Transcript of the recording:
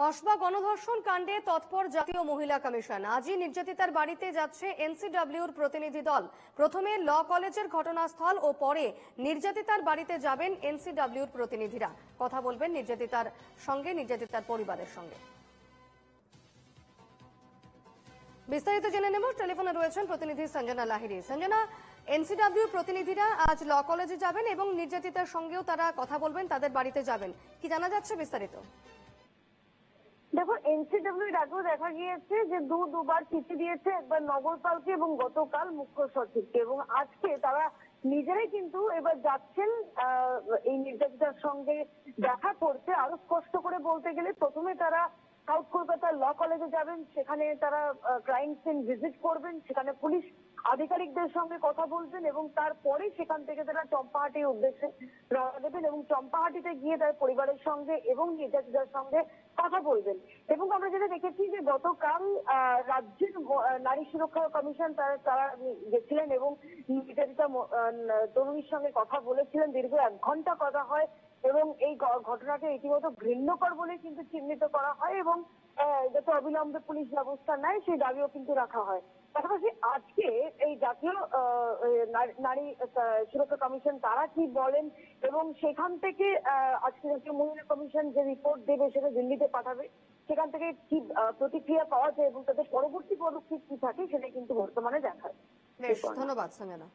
কসবা গণধর্ষণ কাণ্ডে তৎপর জাতীয় মহিলা কমিশন। আজই নির্যাতিতার বাড়িতে যাচ্ছে এনসিডব্লিউর প্রতিনিধি দল। প্রথমে ল কলেজের ঘটনাস্থল ও পরে নির্যাতিতার বাড়িতে যাবেন এনসিডব্লিউর প্রতিনিধিরা। কথা বলবেন নির্যাতিতার সঙ্গে, নির্যাতিতার পরিবারের সঙ্গে। বিস্তারিত জেনে নেব। টেলিফোনে রয়েছেন প্রতিনিধি সঞ্জনা লাহিরি সঞ্জনা এনসিডব্লিউ প্রতিনিধিরা আজ ল কলেজে যাবেন এবং নির্যাতিতার সঙ্গেও তারা কথা বলবেন, তাদের বাড়িতে যাবেন। কি জানা যাচ্ছে বিস্তারিত? এনসিডব্লিউ আগেও দেখা গিয়েছে যে দু দুবার চিঠি দিয়েছে একবার নগরপালকে এবং গতকাল মুখ্য সচিবকে। এবং আজকে তারা নিজেরাই কিন্তু এবার যাচ্ছেন এই নির্যাতিতার সঙ্গে দেখা করতে। আরও স্পষ্ট করে বলতে গেলে প্রথমে তারা সাউথ কলকাতার ল কলেজে যাবেন, সেখানে তারা ক্রাইম সিন ভিজিট করবেন, সেখানে পুলিশ আধিকারিকদের সঙ্গে কথা বলবেন এবং তারপরে সেখান থেকে তারা চম্পাহাটির উদ্দেশ্যে রওনা দেবেন এবং চম্পাহাটিতে গিয়ে তার পরিবারের সঙ্গে এবং নির্যাতিতার সঙ্গে কথা বলবেন। এবং আমরা যেটা দেখেছি যে গতকাল রাজ্যের নারী সুরক্ষা কমিশন তারা তারা গেছিলেন এবং নির্যাতিতা তরুণীর সঙ্গে কথা বলেছিলেন। দীর্ঘ এক ঘণ্টা কথা হয় এবং এই ঘটনাকে রীতিমতো ঘৃণ্যকর বলে কিন্তু চিহ্নিত করা হয় এবং যাতে অবিলম্বে পুলিশ ব্যবস্থা নেয়, সেই দাবিও কিন্তু রাখা হয়। পাশাপাশি আজকে এই জাতীয় নারী- সুরক্ষা কমিশন তারা কি বলেন এবং সেখান থেকে আজকে জাতীয় মহিলা কমিশন যে রিপোর্ট দেবে সেটা দিল্লিতে পাঠাবে সেখান থেকে কি প্রতিক্রিয়া পাওয়া যায় এবং তাদের পরবর্তী পদক্ষেপ কি থাকে সেটা কিন্তু বর্তমানে দেখায় ধন্যবাদ সঞ্জনা